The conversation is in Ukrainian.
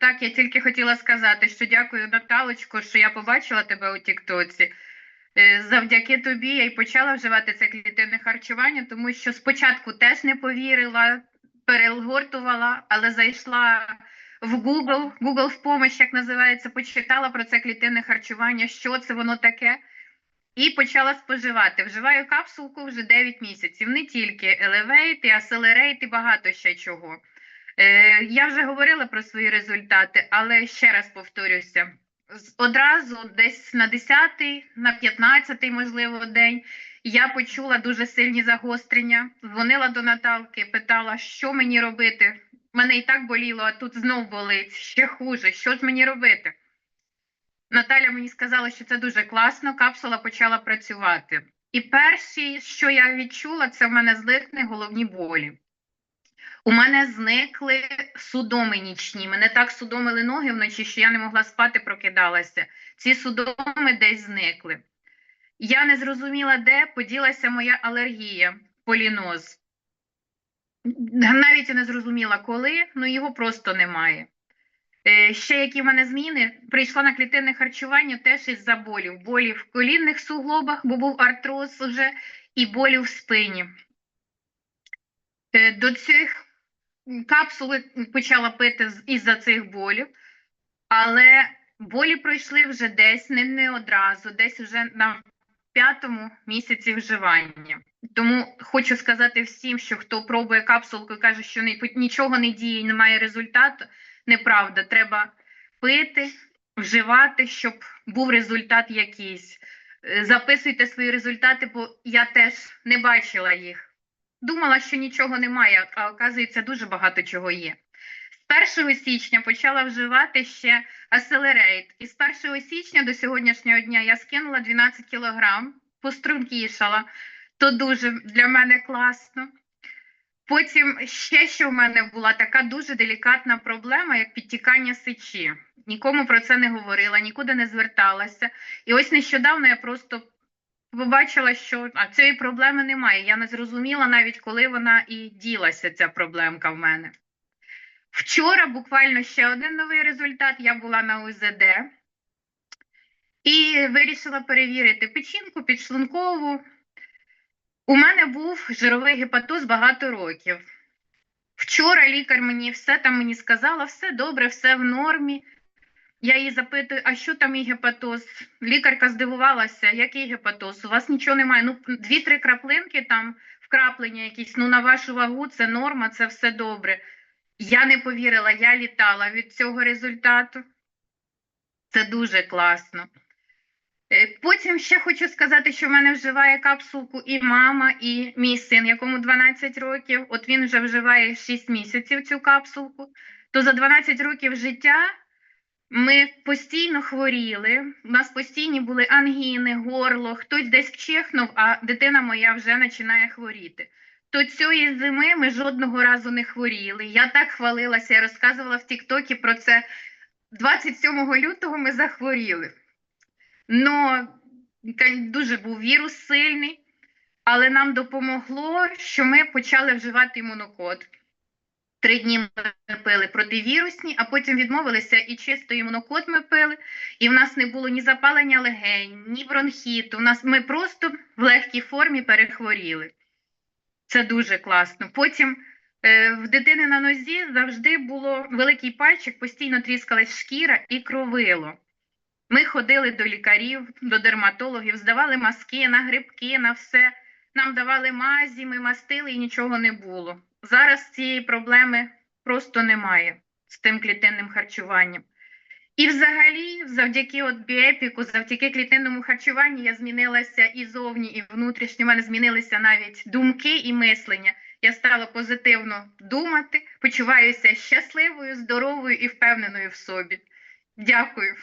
так, я тільки хотіла сказати, що дякую, Наталочко, що я побачила тебе у Тіктоці. Е, Завдяки тобі я й почала вживати це клітинне харчування, тому що спочатку теж не повірила, перегортувала, але зайшла в Google, Google в помощь, як називається, почитала про це клітинне харчування, що це воно таке. І почала споживати. Вживаю капсулку вже 9 місяців. Не тільки Elevate, Accelerate, і багато ще чого. Е, я вже говорила про свої результати, але ще раз повторюся: одразу десь на 10-й, на 15-й, можливо, день я почула дуже сильні загострення. Дзвонила до Наталки, питала, що мені робити. Мене і так боліло, а тут знов болить. Ще хуже. Що ж мені робити? Наталя мені сказала, що це дуже класно, капсула почала працювати. І перші, що я відчула, це в мене зникне головні болі. У мене зникли судоми нічні. Мене так судомили ноги вночі, що я не могла спати, прокидалася. Ці судоми десь зникли. Я не зрозуміла, де поділася моя алергія, поліноз. Навіть і не зрозуміла, коли, ну його просто немає. Е, Ще які в мене зміни? Прийшла на клітинне харчування теж із-за болів. Болі в колінних суглобах, бо був артроз уже, і болі в спині. Е, До цих капсули почала пити із-за цих болів, але болі пройшли вже десь, не, не одразу, десь вже на п'ятому місяці вживання. Тому хочу сказати всім, що хто пробує капсулку і каже, що ні- нічого не діє, немає результату, неправда. Треба пити, вживати, щоб був результат якийсь. Е, Записуйте свої результати, бо я теж не бачила їх. Думала, що нічого немає, а оказується, дуже багато чого є. З 1 січня почала вживати ще Accelerate. І з 1 січня до сьогоднішнього дня я скинула 12 кілограм, пострункішала. То дуже для мене класно. Потім ще що в мене була така дуже делікатна проблема, як підтікання сечі. Нікому про це не говорила, нікуди не зверталася. І ось нещодавно я просто побачила, що а цієї проблеми немає. Я не зрозуміла навіть, коли вона і ділася, ця проблемка в мене. Вчора буквально ще один новий результат. Я була на УЗД і вирішила перевірити печінку, підшлункову. У мене був жировий гепатоз багато років. Вчора лікар мені все там мені сказала, все добре, все в нормі. Я її запитую, а що там і гепатоз? Лікарка здивувалася, який гепатоз? У вас нічого немає. Ну, дві-три краплинки там, вкраплення якісь, ну на вашу вагу це норма, це все добре. Я не повірила, я літала від цього результату. Це дуже класно. Е, Потім ще хочу сказати, що в мене вживає капсулку і мама, і мій син, якому 12 років. От він вже вживає 6 місяців цю капсулку. То за 12 років життя ми постійно хворіли. У нас постійні були ангіни, горло, хтось десь вчихнув, а дитина моя вже починає хворіти. То цієї зими ми жодного разу не хворіли. Я так хвалилася, я розказувала в Тіктокі про це. 27 лютого ми захворіли. Ну, дуже був вірус сильний, але нам допомогло, що ми почали вживати імунокод. Три дні ми пили противірусні, а потім відмовилися і чисто імунокод ми пили, і в нас не було ні запалення легень, ні бронхіту. У нас ми просто в легкій формі перехворіли. Це дуже класно. Потім е, в дитини на нозі завжди було великий пальчик, постійно тріскалась шкіра і кровило. Ми ходили до лікарів, до дерматологів, здавали маски на грибки, на все. Нам давали мазі, ми мастили і нічого не було. Зараз цієї проблеми просто немає з тим клітинним харчуванням. І взагалі, завдяки от біепіку, завдяки клітинному харчуванню, я змінилася і зовні, і внутрішньо. У мене змінилися навіть думки і мислення. Я стала позитивно думати, почуваюся щасливою, здоровою і впевненою в собі. Дякую.